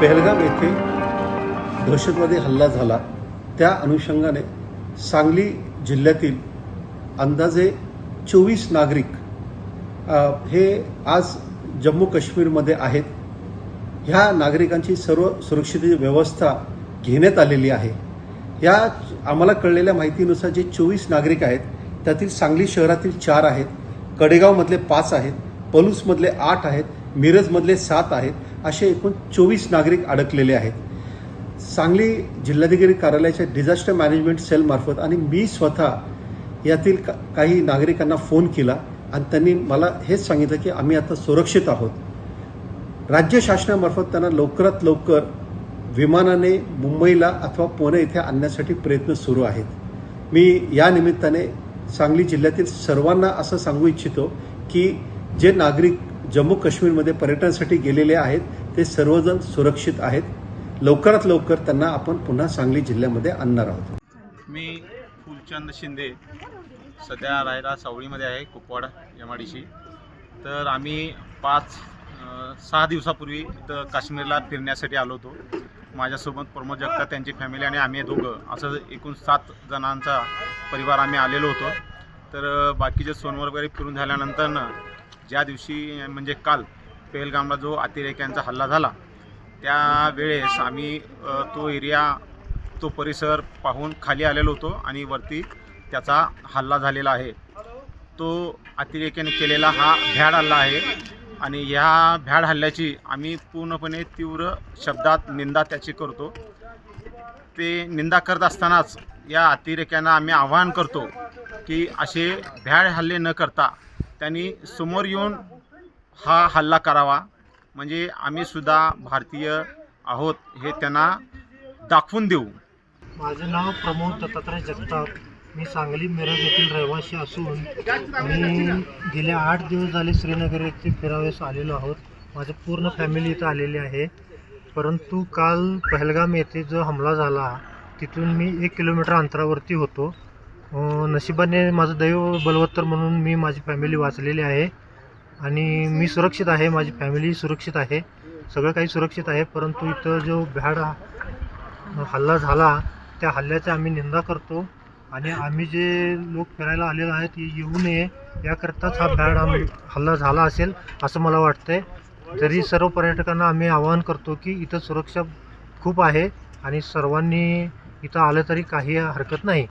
पेहलगाम येथे दहशतवादी हल्ला झाला. त्या अनुषंगाने सांगली जिल्ह्यातील अंदाजे चोवीस नागरिक हे आज जम्मू काश्मीरमध्ये आहेत. ह्या नागरिकांची सर्व सुरक्षितेची व्यवस्था घेण्यात आलेली आहे. या आम्हाला कळलेल्या माहितीनुसार जे चोवीस नागरिक आहेत त्यातील सांगली शहरातील चार आहेत कडेगावमधले पाच आहेत पलूसमधले आठ आहेत मिरजमधले सात आहेत असे एकूण चोवीस नागरिक अडकलेले आहेत. सांगली जिल्हाधिकारी कार्यालयाच्या डिझास्टर मॅनेजमेंट सेलमार्फत आणि मी स्वतः यातील का- काही नागरिकांना फोन केला आणि त्यांनी मला हेच सांगितलं की आम्ही आता सुरक्षित आहोत. राज्य शासनामार्फत त्यांना लवकरात लवकर विमानाने मुंबईला अथवा पुणे इथे आणण्यासाठी प्रयत्न सुरू आहेत. मी या निमित्ताने सांगली जिल्ह्यातील सर्वांना असं सांगू इच्छितो की जे नागरिक जम्मू काश्मीरमध्ये पर्यटनासाठी गेलेले आहेत ते सर्वजण सुरक्षित आहेत. लवकरात लवकर त्यांना आपण पुन्हा सांगली जिल्ह्यामध्ये आणणार आहोत. मी फुलचंद शिंदे सध्या राहायला सावळीमध्ये आहे कुपवाड एम तर आम्ही पाच सहा दिवसापूर्वी इथं काश्मीरला फिरण्यासाठी आलो होतो. माझ्यासोबत प्रमोद जगताप त्यांची फॅमिली आणि आम्ही दोघं असं एकूण सात जणांचा परिवार आम्ही आलेलो होतो. तर बाकीचे सोनवर वगैरे फिरून झाल्यानंतर ज्या दिवशी म्हणजे काल पेहलगामला जो अतिरेक्यांचा हल्ला झाला त्यावेळेस आम्ही तो एरिया तो परिसर पाहून खाली आलेलो होतो आणि वरती त्याचा हल्ला झालेला आहे. तो अतिरेक्याने केलेला हा भ्याड हल्ला आहे आणि ह्या भ्याड हल्ल्याची आम्ही पूर्णपणे तीव्र शब्दात निंदा त्याची करतो. ते निंदा करत असतानाच या अतिरेक्यांना आम्ही आवाहन करतो की असे भ्याड हल्ले न करता त्यांनी समोर येऊन हा हल्ला करावा. म्हणजे आम्ही सुद्धा भारतीय आहोत हे त्यांना दाखवून देऊ. माझं नाव प्रमोद दत्तात्रय जगताप. मी सांगली मिरज येथील रहिवासी असून मी गेले आठ दिवस झाले श्रीनगर येथे फिरावेस आलेलो आहोत. माझं पूर्ण फॅमिली इथं आलेली आहे. परंतु काल पहलगाम येथे जो हमला झाला तिथून मी एक किलोमीटर अंतरावरती होतो. नशिबाने माझं दैव बलवत्तर म्हणून मी माझी फॅमिली वाचलेली आहे. आणि मी सुरक्षित आहे माझी फॅमिली सुरक्षित आहे. सगळं काही सुरक्षित आहे परंतु इथं जो भ्याड हल्ला झाला त्या हल्ल्याचा आम्ही निंदा करतो. आणि आम्ही जे लोक फिरायला आलेलो आहेत येऊ नये याकरताच हा भ्याड हल्ला झाला असेल असं मला वाटतंय. तरी सर्व पर्यटकांना आम्ही आवाहन करतो की इथं सुरक्षा खूप आहे आणि सर्वांनी इथं आलं तरी काही हरकत नाही.